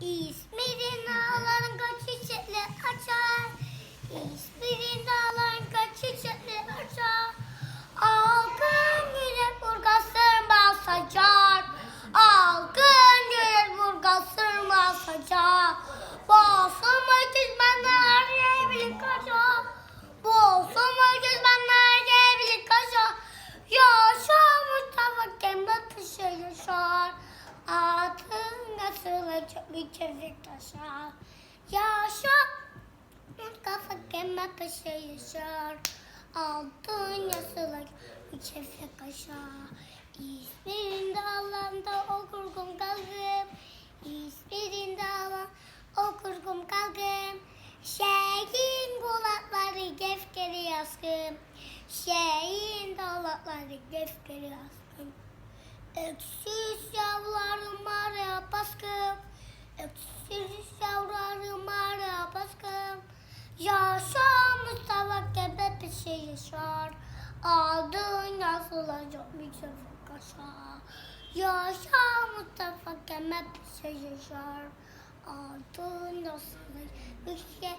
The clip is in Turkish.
İzmir'in dağların kaç çiçekli açar. İzmir'in dağların kaç çiçekli açar. Algın güne burgasır bal saçar. Algın güne burgasır bal saçar. Bolsun öküz bana arayabilir kaçar. Bolsun öküz bana arayabilir kaçar. Yaşa Mustafa Kemal Paşa yaşar. Adın asılacak bir çevik taşar. Yaşa Mustafa Kemal Paşa yaşar. Altın bir çevik taşar. İzmir'in dağlarında okurkum kalkım. İzmir'in dağlarında okurkum kalkım. Şehrin kulakları gefkeri yaskım. Şehrin dalakları gefkeri yaskım. Öksüz yavrularım aldın yasalarca Mustafa Kaşa. Yaşa Mustafa Kemal Paşa yaşar. Aldın yasalarca Mustafa